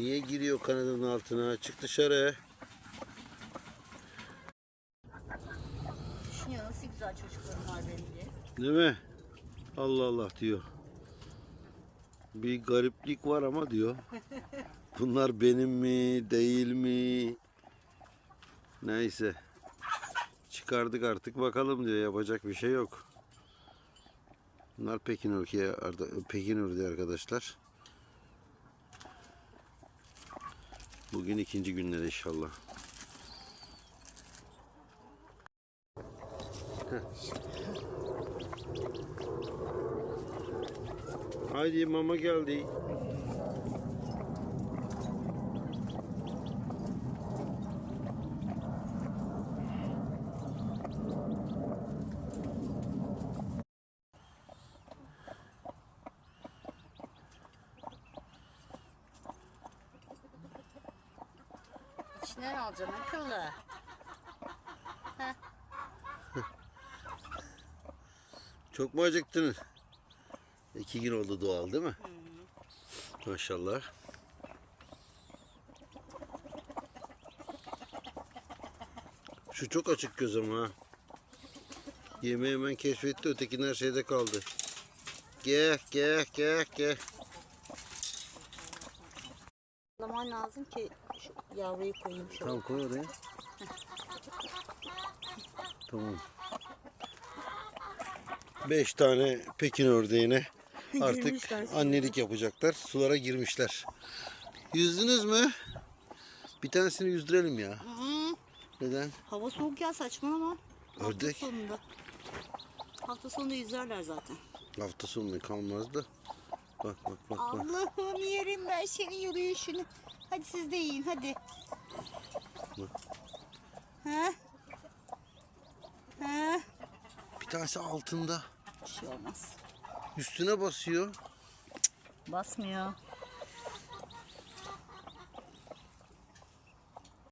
Niye giriyor kanadın altına? Çık dışarı. Düşünüyor nasıl güzel çocuklarım var benim diye. Değil mi? Allah Allah diyor. Bir gariplik var ama diyor. Bunlar benim mi, değil mi? Neyse. Çıkardık artık bakalım diyor. Yapacak bir şey yok. Bunlar Pekin ülke Pekin ürünü arkadaşlar. Bugün ikinci günleri inşallah. Haydi mama geldi. İçinden alacaksın akıllı. Çok mu acıktınız? İki gün oldu doğal değil mi? Maşallah. Şu çok açık göz ama ha. Yemeği hemen keşfetti ötekin her şeyde kaldı. Gel gel gel gel. Zaman lazım ki şu yavruyu koyayım şöyle. Tamam koy oraya. Tamam. Beş tane Pekin ördeğine artık Girmişler annelik yapacaklar. Sulara girmişler. Yüzdünüz mü? Bir tanesini yüzdürelim ya. Hı, Neden? hava soğuk ya saçmalama. Ördek. Hafta sonunda. Hafta sonunda yüzerler zaten. Hafta sonu kalmaz da. Bak bak bak bak. Allah'ım yerim ben senin yürüyüşünü. Hadi siz de yiyin hadi. Ha? Ha? Bir tanesi altında. Bir şey olmaz. Üstüne basıyor. Basmıyor.